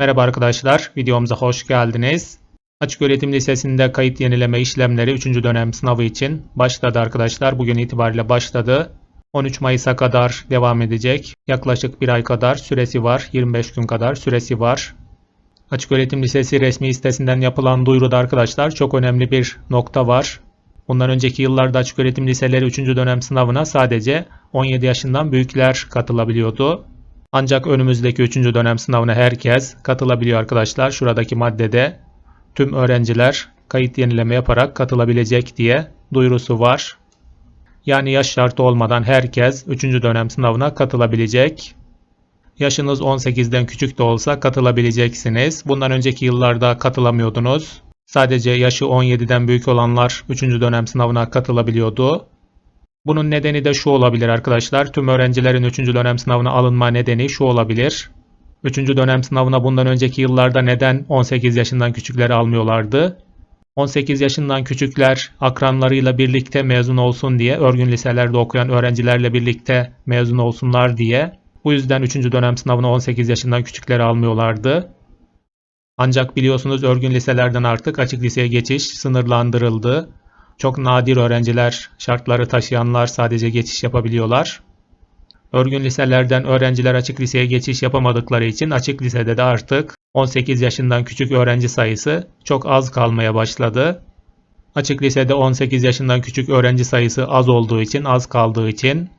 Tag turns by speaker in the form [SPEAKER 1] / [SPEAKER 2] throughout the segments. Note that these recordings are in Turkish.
[SPEAKER 1] Merhaba arkadaşlar, videomuza hoş geldiniz. Açık Öğretim Lisesi'nde kayıt yenileme işlemleri 3. dönem sınavı için başladı arkadaşlar. Bugün itibariyle başladı. 13 Mayıs'a kadar devam edecek. Yaklaşık bir ay kadar süresi var. 25 gün kadar süresi var. Açık Öğretim Lisesi resmi sitesinden yapılan duyuruda arkadaşlar çok önemli bir nokta var. Bundan önceki yıllarda Açık Öğretim Liseleri 3. dönem sınavına sadece 17 yaşından büyükler katılabiliyordu. Ancak önümüzdeki 3. dönem sınavına herkes katılabiliyor arkadaşlar. Şuradaki maddede tüm öğrenciler kayıt yenileme yaparak katılabilecek diye duyurusu var. Yani yaş şartı olmadan herkes 3. dönem sınavına katılabilecek. Yaşınız 18'den küçük de olsa katılabileceksiniz. Bundan önceki yıllarda katılamıyordunuz. Sadece yaşı 17'den büyük olanlar 3. dönem sınavına katılabiliyordu. Bunun nedeni de şu olabilir arkadaşlar. Tüm öğrencilerin 3. dönem sınavına alınma nedeni şu olabilir. 3. dönem sınavına bundan önceki yıllarda neden 18 yaşından küçükleri almıyorlardı? 18 yaşından küçükler akranlarıyla birlikte mezun olsun diye, örgün liselerde okuyan öğrencilerle birlikte mezun olsunlar diye. Bu yüzden 3. dönem sınavına 18 yaşından küçükleri almıyorlardı. Ancak biliyorsunuz örgün liselerden artık açık liseye geçiş sınırlandırıldı. Çok nadir öğrenciler, şartları taşıyanlar sadece geçiş yapabiliyorlar. Örgün liselerden öğrenciler açık liseye geçiş yapamadıkları için açık lisede de artık 18 yaşından küçük öğrenci sayısı çok az kalmaya başladı. Açık lisede 18 yaşından küçük öğrenci sayısı az olduğu için, az kaldığı için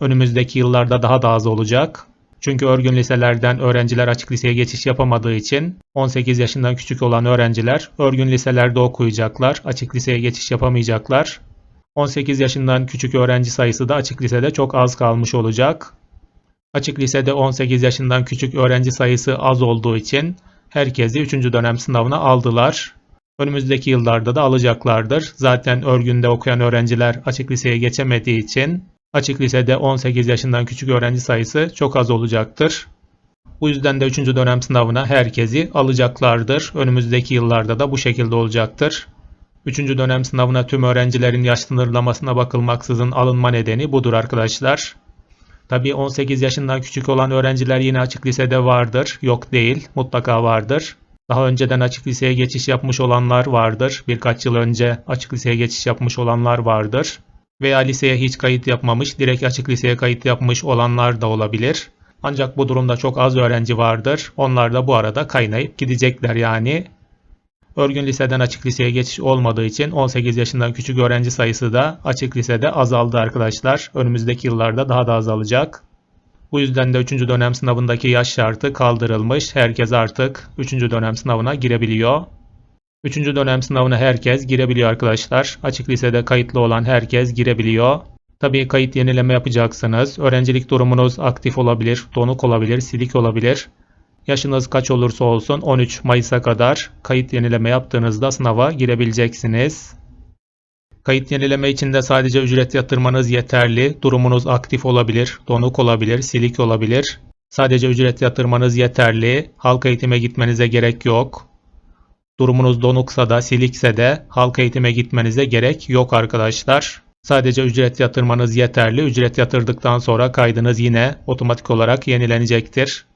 [SPEAKER 1] önümüzdeki yıllarda daha da az olacak. Çünkü örgün liselerden öğrenciler açık liseye geçiş yapamadığı için 18 yaşından küçük olan öğrenciler örgün liselerde okuyacaklar, açık liseye geçiş yapamayacaklar. 18 yaşından küçük öğrenci sayısı da açık lisede çok az kalmış olacak. Açık lisede 18 yaşından küçük öğrenci sayısı az olduğu için herkesi 3. dönem sınavına aldılar. Önümüzdeki yıllarda da alacaklardır. Zaten örgünde okuyan öğrenciler açık liseye geçemediği için Açık lisede 18 yaşından küçük öğrenci sayısı çok az olacaktır. Bu yüzden de 3. dönem sınavına herkesi alacaklardır. Önümüzdeki yıllarda da bu şekilde olacaktır. 3. dönem sınavına tüm öğrencilerin yaş sınırlamasına bakılmaksızın alınma nedeni budur arkadaşlar. Tabi 18 yaşından küçük olan öğrenciler yine açık lisede vardır. Yok değil, mutlaka vardır. Daha önceden açık liseye geçiş yapmış olanlar vardır. Birkaç yıl önce açık liseye geçiş yapmış olanlar vardır veya liseye hiç kayıt yapmamış, direkt açık liseye kayıt yapmış olanlar da olabilir. Ancak bu durumda çok az öğrenci vardır. Onlar da bu arada kaynayıp gidecekler yani. Örgün liseden açık liseye geçiş olmadığı için 18 yaşından küçük öğrenci sayısı da açık lisede azaldı arkadaşlar. Önümüzdeki yıllarda daha da azalacak. Bu yüzden de 3. dönem sınavındaki yaş şartı kaldırılmış. Herkes artık 3. dönem sınavına girebiliyor. Üçüncü dönem sınavına herkes girebiliyor arkadaşlar. Açık lisede kayıtlı olan herkes girebiliyor. Tabii kayıt yenileme yapacaksınız. Öğrencilik durumunuz aktif olabilir, donuk olabilir, silik olabilir. Yaşınız kaç olursa olsun 13 Mayıs'a kadar kayıt yenileme yaptığınızda sınava girebileceksiniz. Kayıt yenileme için de sadece ücret yatırmanız yeterli. Durumunuz aktif olabilir, donuk olabilir, silik olabilir. Sadece ücret yatırmanız yeterli. Halk eğitime gitmenize gerek yok. Durumunuz donuksa da silikse de halk eğitime gitmenize gerek yok arkadaşlar. Sadece ücret yatırmanız yeterli. Ücret yatırdıktan sonra kaydınız yine otomatik olarak yenilenecektir.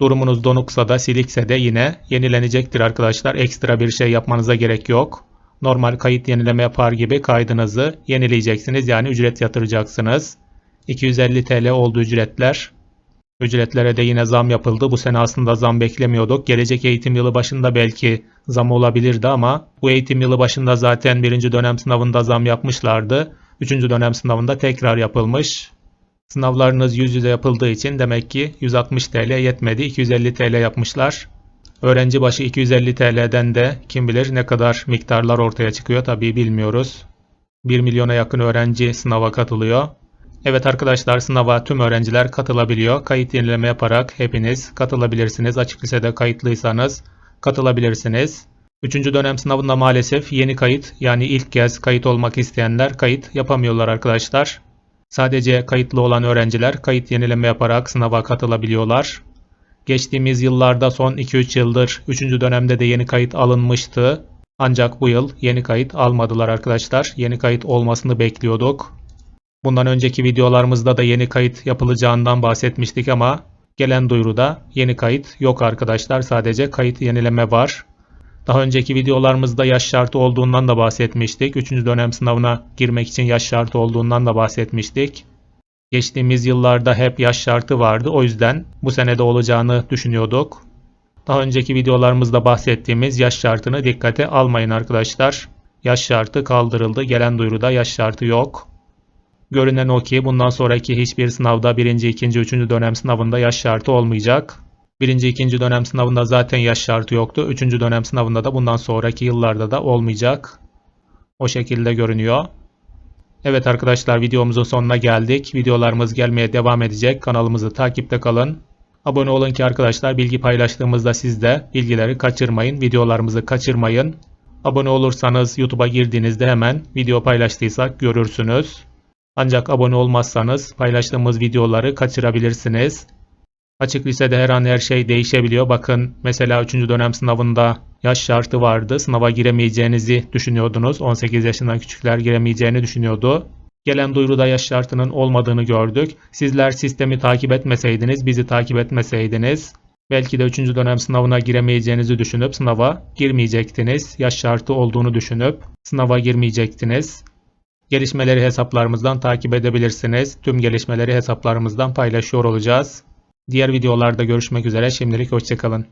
[SPEAKER 1] Durumunuz donuksa da silikse de yine yenilenecektir arkadaşlar. Ekstra bir şey yapmanıza gerek yok. Normal kayıt yenileme yapar gibi kaydınızı yenileyeceksiniz. Yani ücret yatıracaksınız. 250 TL oldu ücretler. Ücretlere de yine zam yapıldı. Bu sene aslında zam beklemiyorduk. Gelecek eğitim yılı başında belki zam olabilirdi ama bu eğitim yılı başında zaten birinci dönem sınavında zam yapmışlardı. Üçüncü dönem sınavında tekrar yapılmış. Sınavlarınız yüz yüze yapıldığı için demek ki 160 TL yetmedi. 250 TL yapmışlar. Öğrenci başı 250 TL'den de kim bilir ne kadar miktarlar ortaya çıkıyor tabii bilmiyoruz. 1 milyona yakın öğrenci sınava katılıyor. Evet arkadaşlar sınava tüm öğrenciler katılabiliyor. Kayıt yenileme yaparak hepiniz katılabilirsiniz. Açık lisede kayıtlıysanız katılabilirsiniz. Üçüncü dönem sınavında maalesef yeni kayıt yani ilk kez kayıt olmak isteyenler kayıt yapamıyorlar arkadaşlar. Sadece kayıtlı olan öğrenciler kayıt yenileme yaparak sınava katılabiliyorlar. Geçtiğimiz yıllarda son 2-3 yıldır 3. dönemde de yeni kayıt alınmıştı. Ancak bu yıl yeni kayıt almadılar arkadaşlar. Yeni kayıt olmasını bekliyorduk. Bundan önceki videolarımızda da yeni kayıt yapılacağından bahsetmiştik ama Gelen duyuruda yeni kayıt yok arkadaşlar. Sadece kayıt yenileme var. Daha önceki videolarımızda yaş şartı olduğundan da bahsetmiştik. 3. dönem sınavına girmek için yaş şartı olduğundan da bahsetmiştik. Geçtiğimiz yıllarda hep yaş şartı vardı. O yüzden bu senede olacağını düşünüyorduk. Daha önceki videolarımızda bahsettiğimiz yaş şartını dikkate almayın arkadaşlar. Yaş şartı kaldırıldı. Gelen duyuruda yaş şartı yok. Görünen o ki bundan sonraki hiçbir sınavda 1. 2. 3. dönem sınavında yaş şartı olmayacak. 1. 2. dönem sınavında zaten yaş şartı yoktu. 3. dönem sınavında da bundan sonraki yıllarda da olmayacak. O şekilde görünüyor. Evet arkadaşlar videomuzun sonuna geldik. Videolarımız gelmeye devam edecek. Kanalımızı takipte kalın. Abone olun ki arkadaşlar bilgi paylaştığımızda siz de bilgileri kaçırmayın. Videolarımızı kaçırmayın. Abone olursanız YouTube'a girdiğinizde hemen video paylaştıysak görürsünüz. Ancak abone olmazsanız paylaştığımız videoları kaçırabilirsiniz. Açık lisede her an her şey değişebiliyor. Bakın mesela 3. dönem sınavında yaş şartı vardı. Sınava giremeyeceğinizi düşünüyordunuz. 18 yaşından küçükler giremeyeceğini düşünüyordu. Gelen duyuruda yaş şartının olmadığını gördük. Sizler sistemi takip etmeseydiniz, bizi takip etmeseydiniz belki de 3. dönem sınavına giremeyeceğinizi düşünüp sınava girmeyecektiniz. Yaş şartı olduğunu düşünüp sınava girmeyecektiniz. Gelişmeleri hesaplarımızdan takip edebilirsiniz. Tüm gelişmeleri hesaplarımızdan paylaşıyor olacağız. Diğer videolarda görüşmek üzere. Şimdilik hoşçakalın.